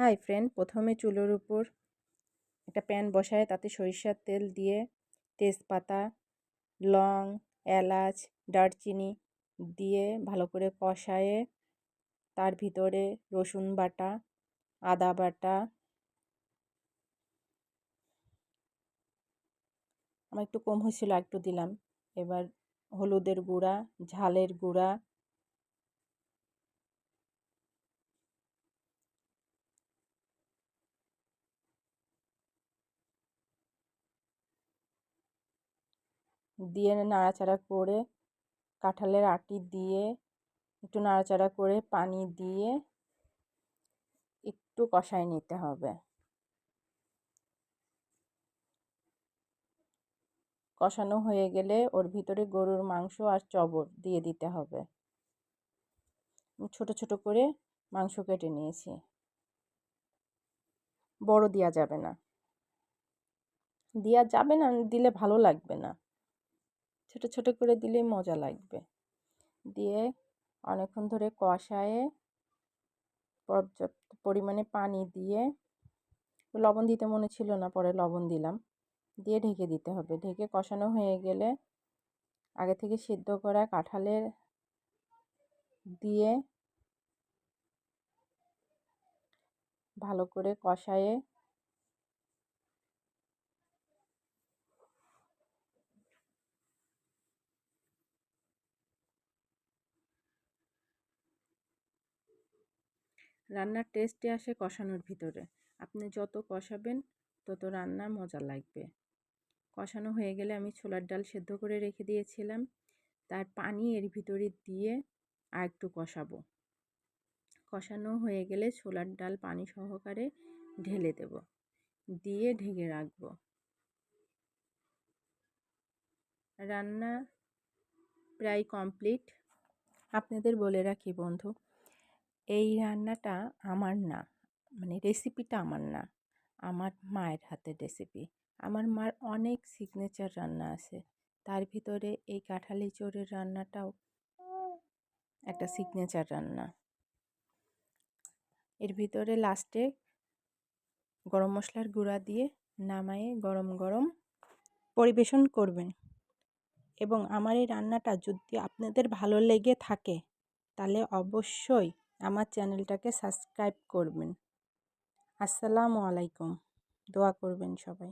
Hi friend প্রথমে চুলোর উপর একটা প্যান বসায়, তাতে সরিষার তেল দিয়ে তেজপাতা, লং, এলাচ, দারচিনি দিয়ে ভালো করে কষায়ে, তার ভিতরে রসুন বাটা, আদা বাটা, আমার একটু কম হয়েছিল একটু দিলাম। এবার হলুদের গুঁড়া, ঝালের গুঁড়া দিয়ে নাড়াচাড়া করে কাঁঠালের আটি দিয়ে একটু নাড়াচাড়া করে পানি দিয়ে একটু কষায় নিতে হবে। কষানো হয়ে গেলে ওর ভিতরে গরুর মাংস আর চবর দিয়ে দিতে হবে। ছোট ছোট করে মাংস কেটে নিয়েছি। বড় দেওয়া যাবে না। দেওয়া যাবে না, দিলে ভালো লাগবে না। ছোট ছোট করে দিলেই মজা লাগবে। দিয়ে অনেকক্ষণ ধরে কষায়ে পর্যাপ্ত পরিমাণে পানি দিয়ে, লবণ দিতে মনে ছিল না, পরে লবণ দিলাম। দিয়ে ঢেকে দিতে হবে। ঢেকে কষানো হয়ে গেলে আগে থেকে সিদ্ধ করা কাঁঠালের দিয়ে ভালো করে কষায়ে রান্নার টেস্টে আসে কষানোর ভিতরে। আপনি যত কষাবেন, তত রান্না মজা লাগবে। কষানো হয়ে গেলে আমি ছোলার ডাল সেদ্ধ করে রেখে দিয়েছিলাম। তার পানি এর ভিতরে দিয়ে আর একটু কষাবো। কষানো হয়ে গেলে ছোলার ডাল পানি সহকারে ঢেলে দেব। দিয়ে ঢেকে রাখব। রান্না প্রায় কমপ্লিট। আপনাদের বলে রাখি বন্ধু এই রান্নাটা আমার না মানে রেসিপিটা আমার না। আমার মায়ের হাতের রেসিপি আমার মার অনেক সিগনেচার রান্না আছে। তার ভিতরে এই কাঁঠালি চোরের রান্নাটাও একটা সিগনেচার রান্না। এর ভিতরে লাস্টে গরম মশলার গুঁড়া দিয়ে নামায়ে গরম গরম পরিবেশন করবেন। এবং আমার এই রান্নাটা যদি আপনাদের ভালো লেগে থাকে, তাহলে অবশ্যই আমার চ্যানেলটাকে সাবস্ক্রাইব করবেন। আসসালামু আলাইকুম। দোয়া করবেন সবাই।